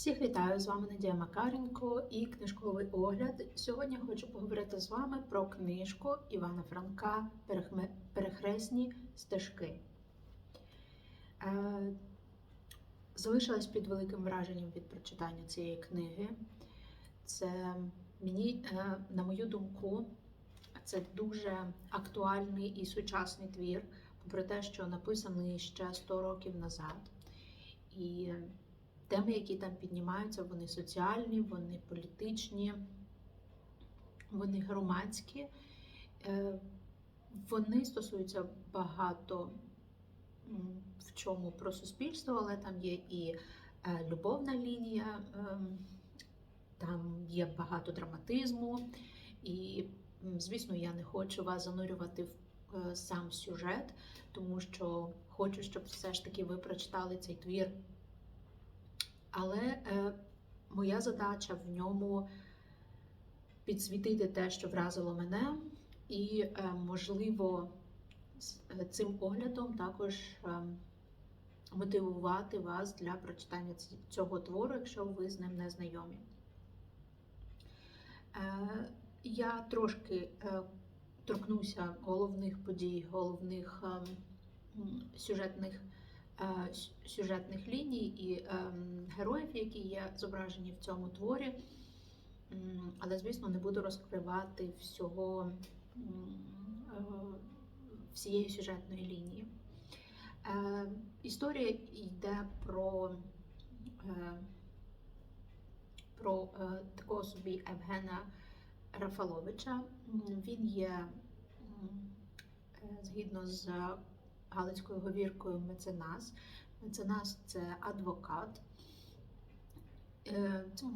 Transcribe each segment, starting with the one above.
Всіх вітаю! З вами Надія Макаренко і книжковий огляд. Сьогодні хочу поговорити з вами про книжку Івана Франка Перехресні стежки. Е, Залишилась під великим враженням від прочитання цієї книги. Це мені, е, на мою думку, це дуже актуальний і сучасний твір, попри те, що написаний ще 100 років назад. І теми, які там піднімаються, вони соціальні, вони політичні, вони громадські. Е, Вони стосуються багато в чому про суспільство, але там є і е, любовна лінія, ем, там є багато драматизму. І, звісно, я не хочу вас занурювати в е, сам сюжет, тому що хочу, щоб все ж таки ви прочитали цей твір але е, моя задача в ньому підсвітити те, що вразило мене, і, е, можливо, е, цим оглядом також е, мотивувати вас для прочитання цього твору, якщо ви з ним не знайомі. Е, я трошки е, торкнуся головних подій, головних е, сюжетних сю- сюжетних ліній і ем, героїв, які є зображені в цьому творі. Але, звісно, не буду розкривати всього е, всієї сюжетної лінії. Е, Історія йде про, е, про е, такого собі Евгена Рафаловича. Він є е, згідно з Галицькою говіркою меценас. Меценас це адвокат. Е, Це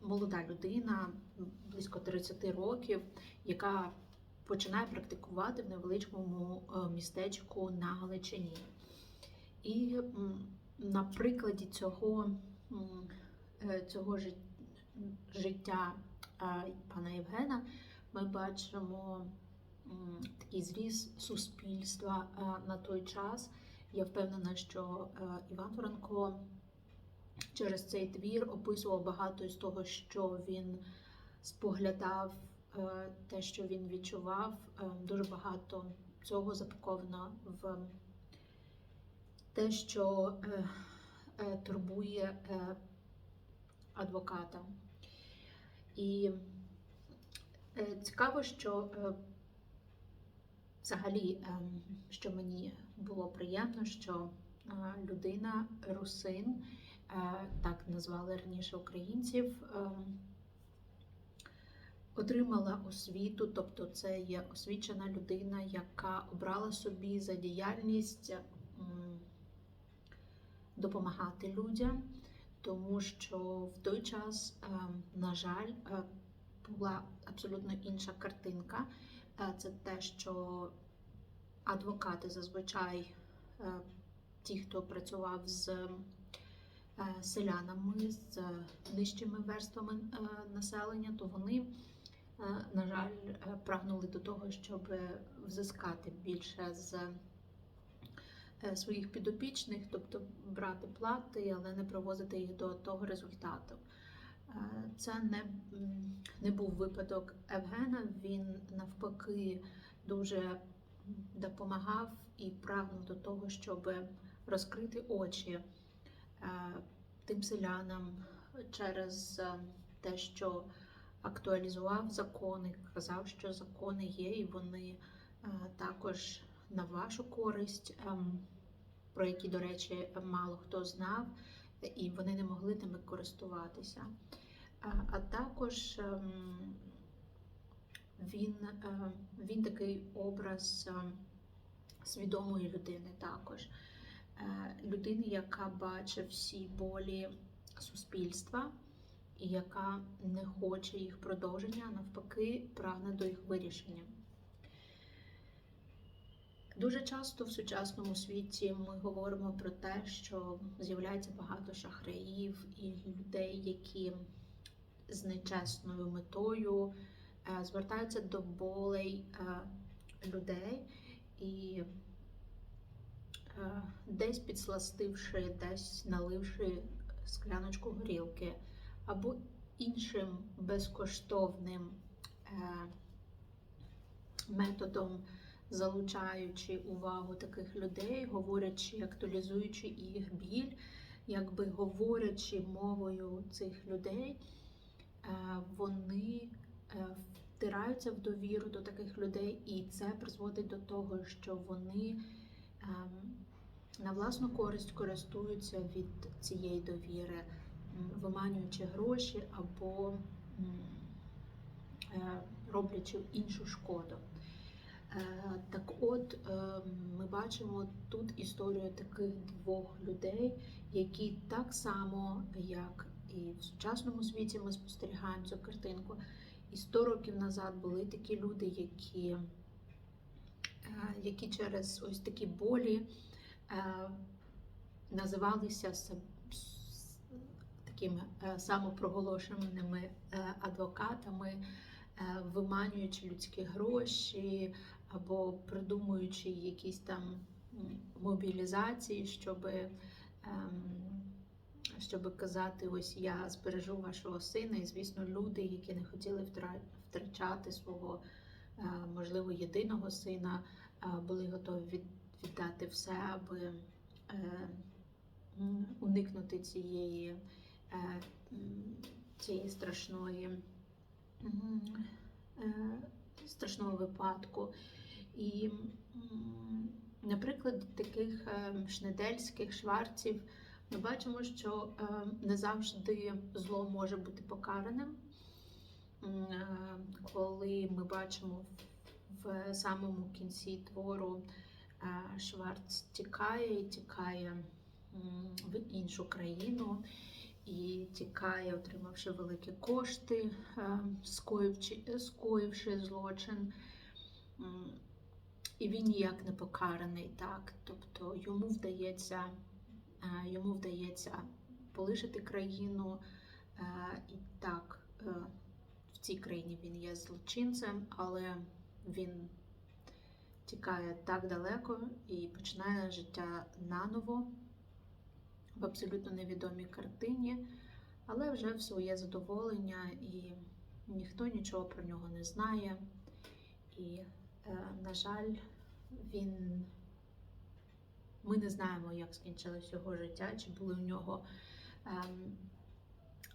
молода людина, близько 30 років, яка починає практикувати в невеличкому е, містечку на Галичині. І на прикладі цього, е, цього життя пана Євгена ми бачимо такий зріз суспільства е, на той час. Я впевнена, що е, Іван Франко через цей твір описував багато із того, що він споглядав, е, те, що він відчував. Дуже багато цього запаковано в те, що турбує адвоката. І цікаво, що взагалі, ем, що мені було приємно, що е, людина русин, е, так назвали раніше українців, ем, отримала освіту, тобто це є освічена людина, яка обрала собі за діяльність допомагати людям, тому що в той час, ем, на жаль, е, була абсолютно інша картинка. Це те, що адвокати зазвичай е, ті, хто працював з е, селянами, з нижчими верствами е, населення, то вони, на жаль, прагнули до того, щоб взискати більше з своїх підопічних, тобто брати плати, але не привозити їх до того результату. Це не, не був випадок Евгена. Він навпаки дуже допомагав і прагнув до того, щоб розкрити очі е, тим селянам через е, те, що актуалізував закони, казав, що закони є, і вони е, також на вашу користь, ем, про які, до речі, мало хто знав, і вони не могли ними користуватися. А, також ем, він, е, він такий образ е, свідомої людини також. Е, Людини, яка бачить всі болі суспільства і яка не хоче їх продовження, а навпаки, прагне до їх вирішення. Дуже часто в сучасному світі ми говоримо про те, що з'являється багато шахраїв і людей, які з нечесною метою е, звертаються до болей е, людей і е, десь підсластивши, десь наливши скляночку горілки, або іншим безкоштовним методом, залучаючи увагу таких людей, говорячи, актуалізуючи їх біль, якби говорячи мовою цих людей, вони е, втираються в довіру до таких людей, і це призводить до того, що вони ем, на власну користь користуються від цієї довіри, виманюючи гроші або е, роблячи іншу шкоду. Е, Так от е, ми бачимо тут історію таких двох людей, які так само, як і в сучасному світі ми спостерігаємо цю картинку. І 100 років назад були такі люди, які, е, які через ось такі болі е, називалися такими е, самопроголошеними адвокатами, виманюючи людські гроші або придумуючи якісь там мобілізації, щоб, щоб казати, ось я збережу вашого сина. І, звісно, люди, які не хотіли втрачати свого, е, можливо, єдиного сина, е, були готові віддати все, аби е, уникнути цієї, цієї страшної, страшного випадку. І, наприклад, таких шнедельських шварців ми бачимо, що е, не завжди зло може бути покараним. Е, Коли ми бачимо в самому кінці твору е, Шварц тікає і тікає в іншу країну, і тікає, отримавши великі кошти, скоївчи- скоївши злочин. І він ніяк не покараний, так. Тобто йому вдається, йому вдається полишити країну, е, і так, е, в цій країні він є злочинцем, але він тікає так далеко і починає життя наново в абсолютно невідомій картині, але вже в своє задоволення, і ніхто нічого про нього не знає. І, е, на жаль, він. Ми не знаємо, як скінчилось його життя, чи були в нього, ем,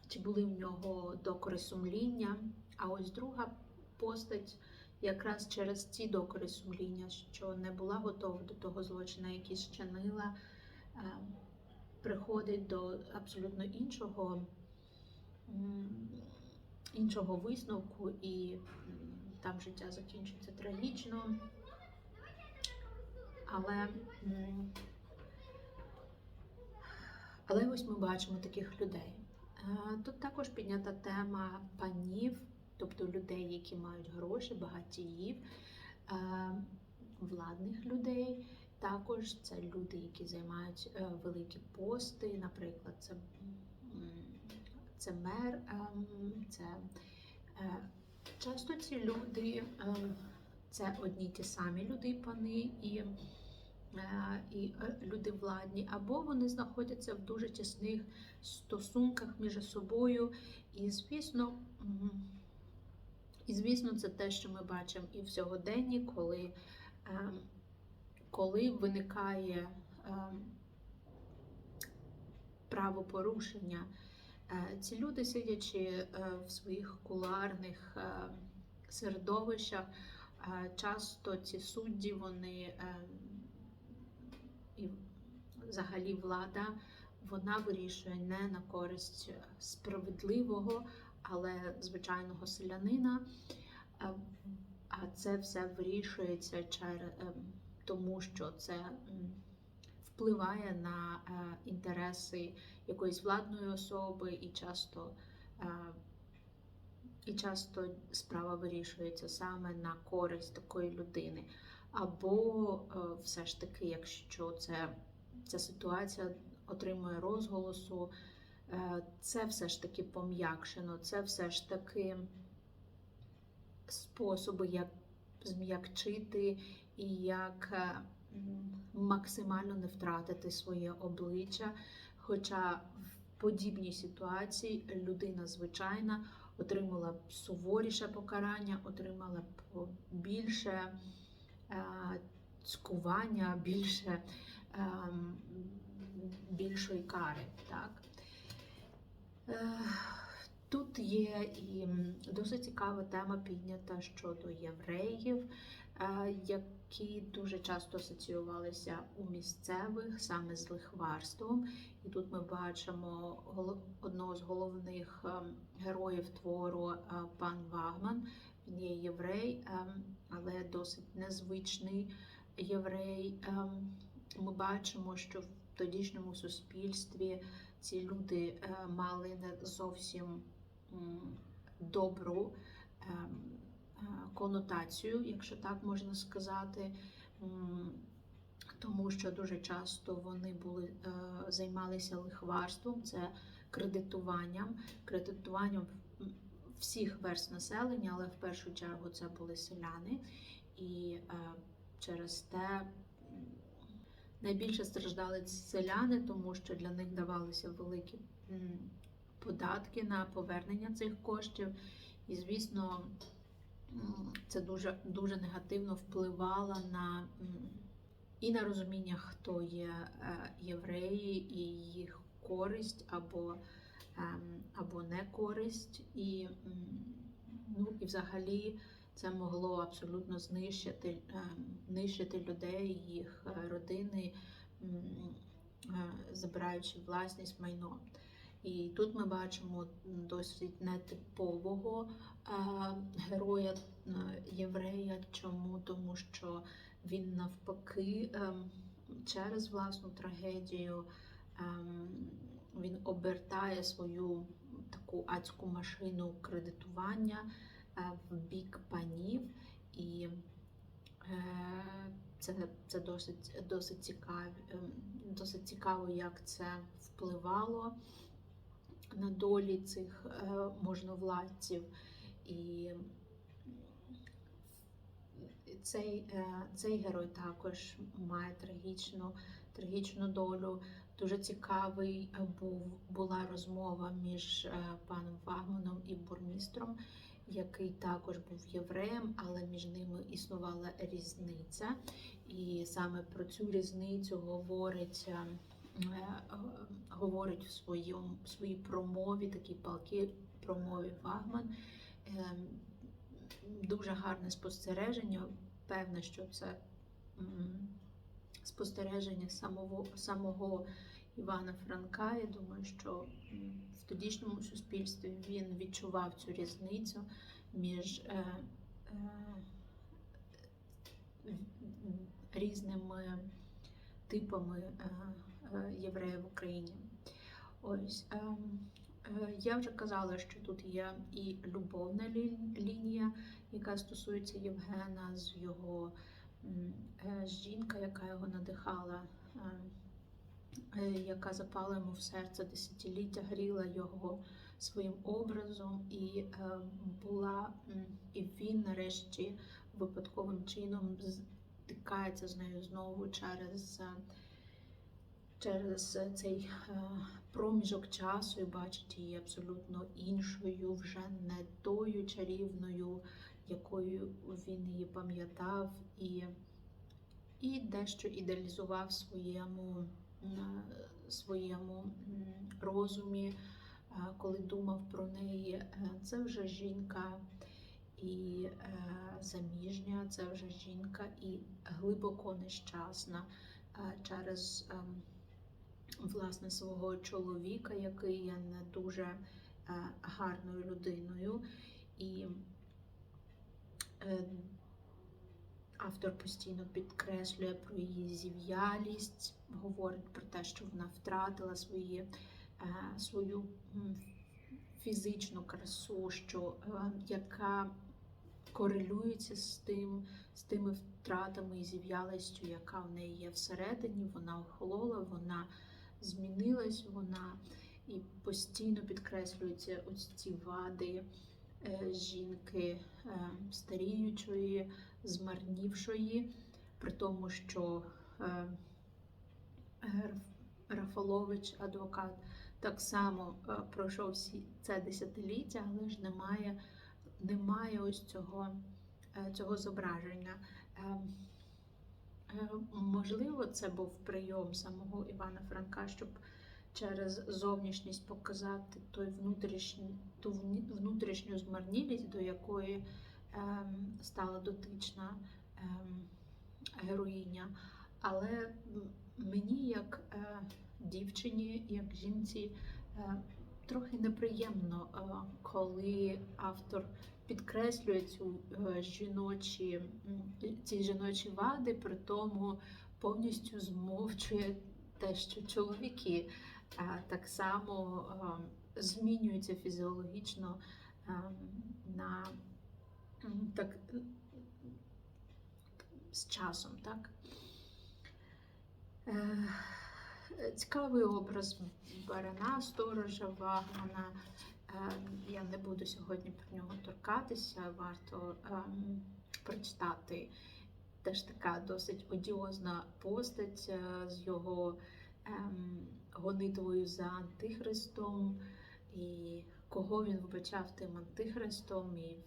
чи були в нього докори сумління. А ось друга постать якраз через ці докори сумління, що не була готова до того злочину, який зчинила, ем, приходить до абсолютно іншого, іншого висновку, і там життя закінчується трагічно. Але, але ось ми бачимо таких людей. Е, Тут також піднята тема панів, тобто людей, які мають гроші, багатіїв, е, владних людей. Також це люди, які займають е, великі пости, наприклад, це, це мер, це часто ці люди, це одні ті самі люди, пани і, і е, люди владні, або вони знаходяться в дуже тісних стосунках між собою. І, звісно, і, звісно, це те, що ми бачимо і в сьогоденні, коли, ем, коли виникає правопорушення. Е, Ці люди, сидячи е, в своїх кулуарних е, середовищах, е, часто ці судді, вони е, і взагалі влада, вона вирішує не на користь справедливого, але звичайного селянина. Е, А це все вирішується через тому, що це впливає на е, інтереси якоїсь владної особи, і часто, е, і часто справа вирішується саме на користь такої людини. Або е, все ж таки, якщо це, ця ситуація отримує розголосу, е, це все ж таки пом'якшено, це все ж таки способи, як зм'якчити і як е, максимально не втратити своє обличчя. Хоча в подібній ситуації людина звичайна отримала б суворіше покарання, отримала б більше цькування, більше, е, більшої кари. Так? Е, Тут є і досить цікава тема піднята щодо євреїв, е, які дуже часто асоціювалися у місцевих саме з лихварством. І тут ми бачимо одного з головних ем, героїв твору е, пан Вагман. Він є єврей, ем, але досить незвичний єврей. Ем, Ми бачимо, що в тодішньому суспільстві ці люди е, мали не зовсім добру ем, е, конотацію, якщо так можна сказати. Тому що дуже часто вони були е, займалися лихварством, це кредитуванням, кредитуванням м, всіх верст населення, але в першу чергу це були селяни, і е, через те найбільше страждали селяни, тому що для них давалися великі податки на повернення цих коштів. І, звісно, це дуже, дуже негативно впливало на і на розуміння, хто є е, євреї, і їх користь або, або не користь. І, ну, і взагалі це могло абсолютно знищити, ем, нищити людей, їх е, родини, е, забираючи власність майно. І тут ми бачимо досить нетипового е, героя єврея. Чому? Тому що він навпаки ем, через власну трагедію ем, він обертає свою таку адську машину кредитування е, в бік панів, і е, це, це досить, досить, цікаві, ем, досить цікаво, як це впливало на долі цих е, можновладців. І цей, е, цей герой також має трагічну, трагічну долю. Дуже цікавий е, був, була розмова між е, паном Вагманом і бурмістром, який також був євреєм, але між ними існувала різниця. І саме про цю різницю говорить, е, говорить в своєму, в своїй промові, такій палкій промові Вагман. Ем, Дуже гарне спостереження. Певне, що це спостереження самого, самого Івана Франка. Я думаю, що в тодішньому суспільстві він відчував цю різницю між е, е, різними типами е, е, євреїв в Україні. Ось. ем, е, Я вже казала, що тут є і любовна лі- лінія, яка стосується Євгена з його жінка, яка його надихала, е, е, яка запала йому в серце десятиліття, гріла його своїм образом, і е, була, і він нарешті випадковим чином стикається з нею знову через. е, Через цей е, проміжок часу і бачить її абсолютно іншою, вже не тою чарівною, якою він її пам'ятав, і, і дещо ідеалізував своєму, своєму розумі, е, коли думав про неї. Е, Це вже жінка і е, заміжня, це вже жінка і глибоко нещасна е, через. ем, власне свого чоловіка, який є не дуже е, гарною людиною. І е, автор постійно підкреслює про її зів'ялість, говорить про те, що вона втратила свої, е, свою фізичну красу, що, е, яка корелюється з тим, з тими втратами і зів'ялістю, яка в неї є всередині. Вона охолола, вона змінилась вона і постійно підкреслюються ось ці вади е, жінки е, старіючої, змарнівшої, при тому, що е, Рафалович, адвокат, так само е, пройшов всі це десятиліття, але ж немає, немає ось цього, е, цього зображення. Е, е, Можливо, це був прийом самого Івана Франка, щоб через зовнішність показати той внутрішній, ту внутрішню змарнілість, до якої ем, стала дотична ем, героїня. Але мені, як е, дівчині, як жінці, е, трохи неприємно, е, коли автор підкреслює цю е, жіночі, ці жіночі вади, при тому повністю змовчує те, що чоловіки так само е, змінюються фізіологічно е, на так, з часом, так? Е, Цікавий образ барана, сторожа Вагмана. Е, Я не буду сьогодні про нього торкатися, варто ем, прочитати. Теж така досить одіозна постать е, з його ем, гонитвою за антихристом, і кого він вбачав тим антихристом, і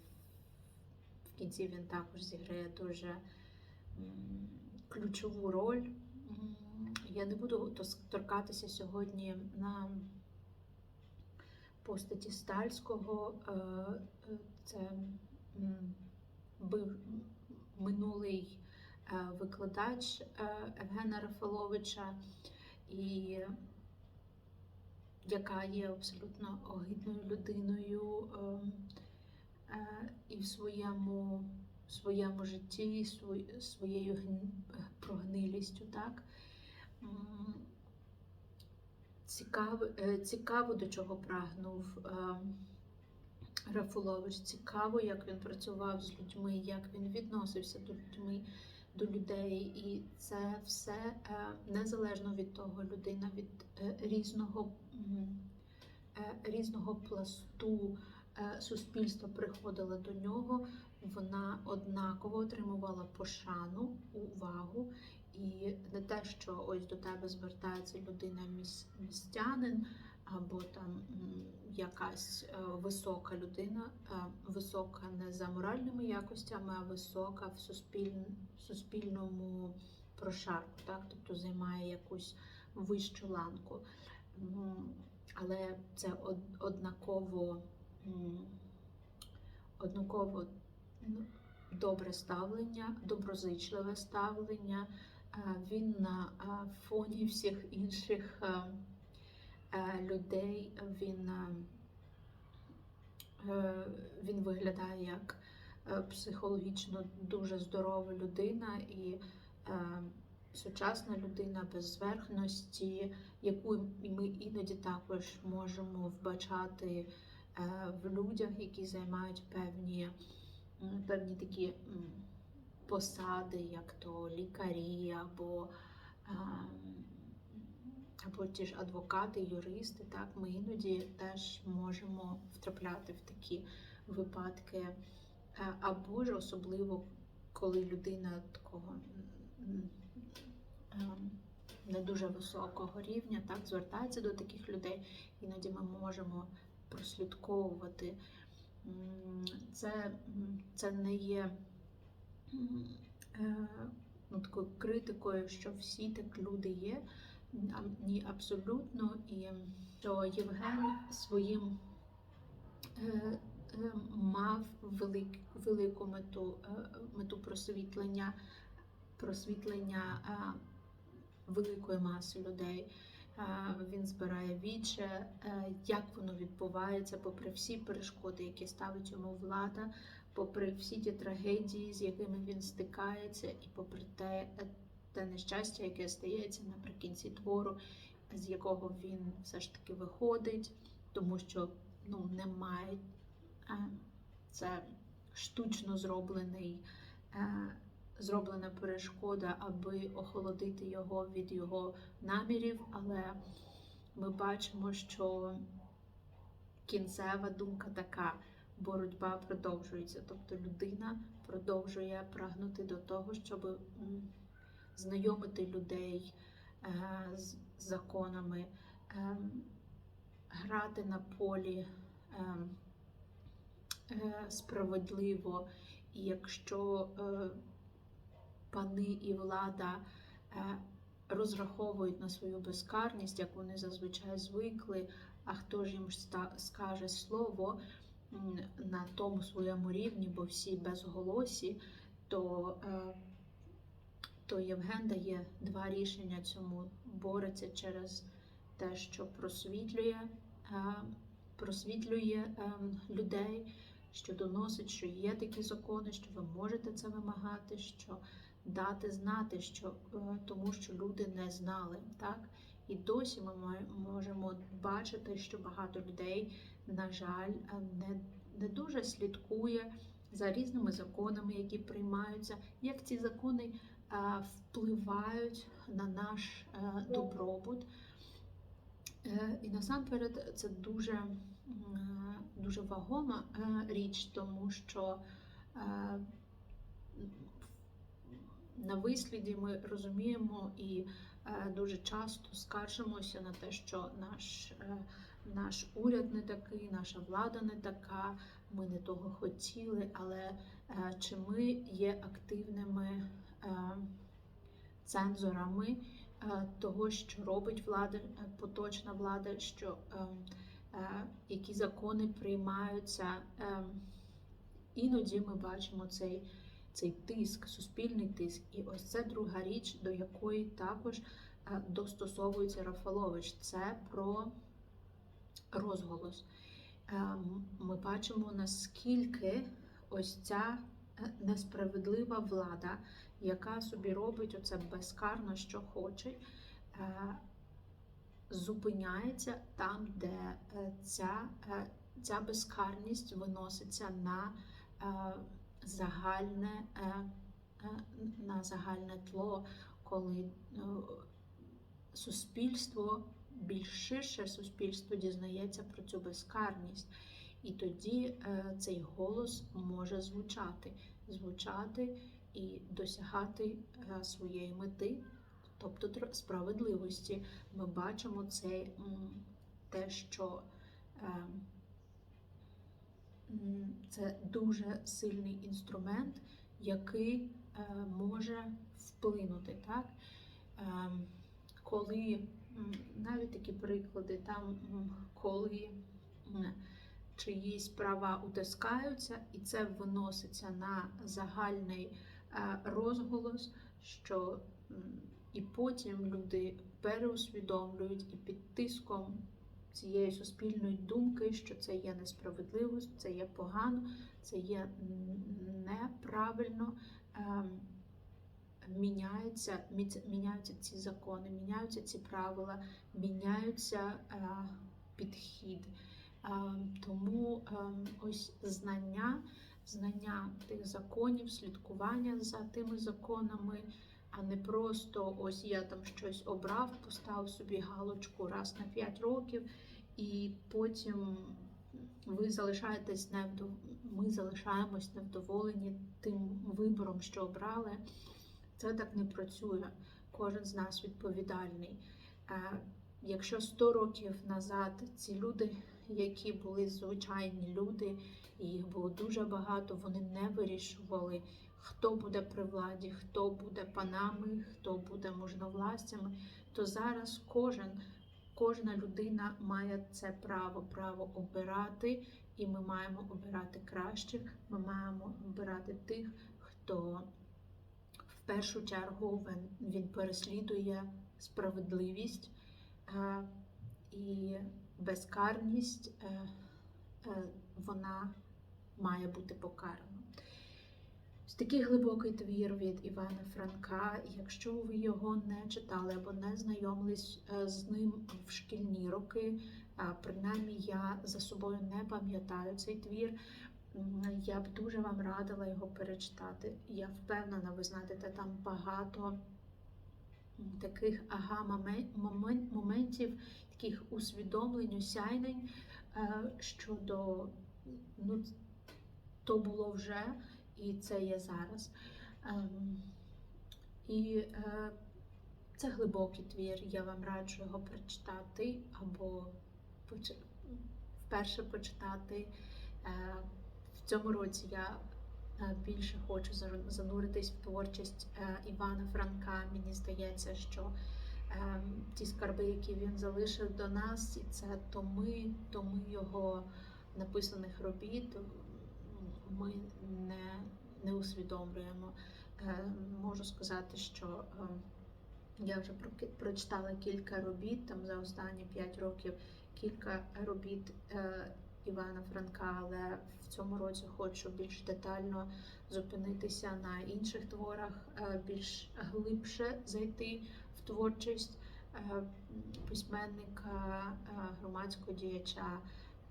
в кінці він також зіграє дуже ключову роль. Я не буду торкатися сьогодні на постаті Стальського. Е, е, Це м, бив минулий е, викладач Евгена Рафаловича, і яка є абсолютно огидною людиною е, е, і в своєму, своєму житті, своєю гн- прогнилістю, так? Цікаво, е, цікаво, до чого прагнув е, Рафулович. Цікаво, як він працював з людьми, як він відносився до людьми, до людей. І це все е, незалежно від того, людина від е, різного, е, різного пласту суспільства приходила до нього. Вона однаково отримувала пошану, увагу. І не те, що ось до тебе звертається людина міс- містянин, або там якась е, висока людина, е, висока не за моральними якостями, а висока в суспіль- суспільному прошарку, так? тобто займає якусь вищу ланку. Але це однаково, однаково ну, добре ставлення, доброзичливе ставлення. Е, Він на фоні всіх інших людей він, е, е, він виглядає як е, психологічно дуже здорова людина і е, сучасна людина без зверхності, яку ми іноді також можемо вбачати е, в людях, які займають певні, певні такі посади, як то лікарі або ем, або ті ж адвокати, юристи, так ми іноді теж можемо втрапляти в такі випадки, Е, або ж особливо коли людина такого ем, не дуже високого рівня, так звертається до таких людей, іноді ми можемо прослідковувати. Це, це не є е, ну, такою критикою, що всі так люди є. Ні, абсолютно. І що Євген своїм е, е, мав велик, велику мету, е, мету просвітлення, просвітлення великої маси людей. Він збирає віче, як воно відбувається, попри всі перешкоди, які ставить йому влада, попри всі ті трагедії, з якими він стикається, і попри те, те нещастя, яке стається наприкінці твору, з якого він все ж таки виходить, тому що ну, немає е, це штучно зроблений, е, зроблена перешкода, аби охолодити його від його намірів, але ми бачимо, що кінцева думка така. Боротьба продовжується, тобто людина продовжує прагнути до того, щоб знайомити людей е, з законами, ем, грати на полі е, справедливо, і якщо е, пани і влада е, розраховують на свою безкарність, як вони зазвичай звикли, а хто ж їм скаже слово на тому своєму рівні, бо всі безголосі, то, е, то Євген дає два рішення цьому, бореться через те, що просвітлює, е, просвітлює е, людей, що доносить, що є такі закони, що ви можете це вимагати, що дати знати, що е, тому що люди не знали, так? І досі ми можемо бачити, що багато людей, на жаль, не, не дуже слідкує за різними законами, які приймаються, як ці закони впливають на наш е, добробут. Е, І насамперед це дуже, е, дуже вагома е, річ, тому що е, на висліді ми розуміємо і е, дуже часто скаржимося на те, що наш, е, наш уряд не такий, наша влада не така, ми не того хотіли, але е, чи ми є активними е, цензорами е, того, що робить влада, е, поточна влада, що е, е, які закони приймаються. Е, Іноді ми бачимо цей цей тиск, суспільний тиск. І ось це друга річ, до якої також е, достосовується Рафалович. Це про розголос. Е, Ми бачимо, наскільки ось ця е, несправедлива влада, яка собі робить оце безкарно, що хоче, е, зупиняється там, де е, ця, е, ця безкарність виноситься на загальне, на загальне тло, коли суспільство, більш ширше суспільство дізнається про цю безкарність. І тоді е, цей голос може звучати, звучати і досягати е, своєї мети, тобто справедливості. Ми бачимо це те, що е, це дуже сильний інструмент, який може вплинути. Так? Коли навіть такі приклади, там, коли чиїсь права утискаються, і це виноситься на загальний е, розголос, що і потім люди переусвідомлюють і під тиском цієї суспільної думки, що це є несправедливо, це є погано, це є неправильно. ем, Міняються, міняються ці закони, міняються ці правила, міняються е, підхід. Е, тому е, ось знання, знання тих законів, слідкування за тими законами, а не просто ось я там щось обрав, поставив собі галочку раз на 5 років, і потім ви залишаєтесь невдов... ми залишаємось невдоволені тим вибором, що обрали. Це так не працює. Кожен з нас відповідальний. Е, Якщо 100 років назад ці люди, які були звичайні люди, і їх було дуже багато, вони не вирішували, хто буде при владі, хто буде панами, хто буде можновластями, то зараз кожен, кожна людина має це право, право обирати, і ми маємо обирати кращих, ми маємо обирати тих, хто в першу чергу він, він переслідує справедливість е, і безкарність, е, е, вона має бути покарана. Такий глибокий твір від Івана Франка. Якщо ви його не читали або не знайомились е, з ним в шкільні роки, принаймні я за собою не пам'ятаю цей твір. Я б дуже вам радила його перечитати. Я впевнена, ви знайдете там багато таких ага момен- момен- моментів, таких усвідомлень, осяйнень е, щодо ну, то було вже і це є зараз. Ем, І е, це глибокий твір. Я вам раджу його прочитати або вперше почитати. Е, В цьому році я більше хочу зануритись в творчість Івана Франка. Мені здається, що ті скарби, які він залишив до нас, і це томи, томи його написаних робіт, ми не, не усвідомлюємо. Е, Можу сказати, що е, я вже прочитала кілька робіт там за останні 5 років, кілька робіт е, Івана Франка, але в цьому році хочу більш детально зупинитися на інших творах, е, більш глибше зайти творчість е, письменника, е, громадського діяча.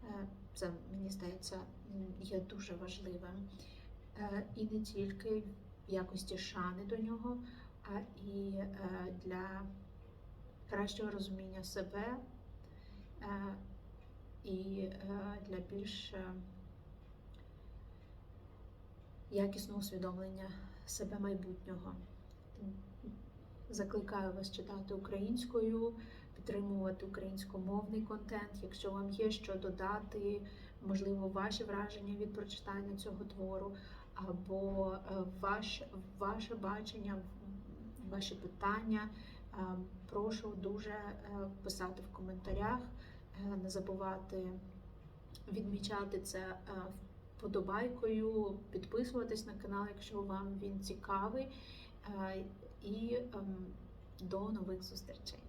Е, Це мені здається є дуже важливим. І не тільки в якості шани до нього, а і для кращого розуміння себе і для більш якісного усвідомлення себе майбутнього. Закликаю вас читати українською, підтримувати українськомовний контент. Якщо вам є що додати, можливо, ваші враження від прочитання цього твору, або е, ваш, ваше бачення, ваші питання, е, прошу дуже е, писати в коментарях, не забувати відмічати це вподобайкою, підписуватись на канал, якщо вам він цікавий. І ем, до нових зустрічей.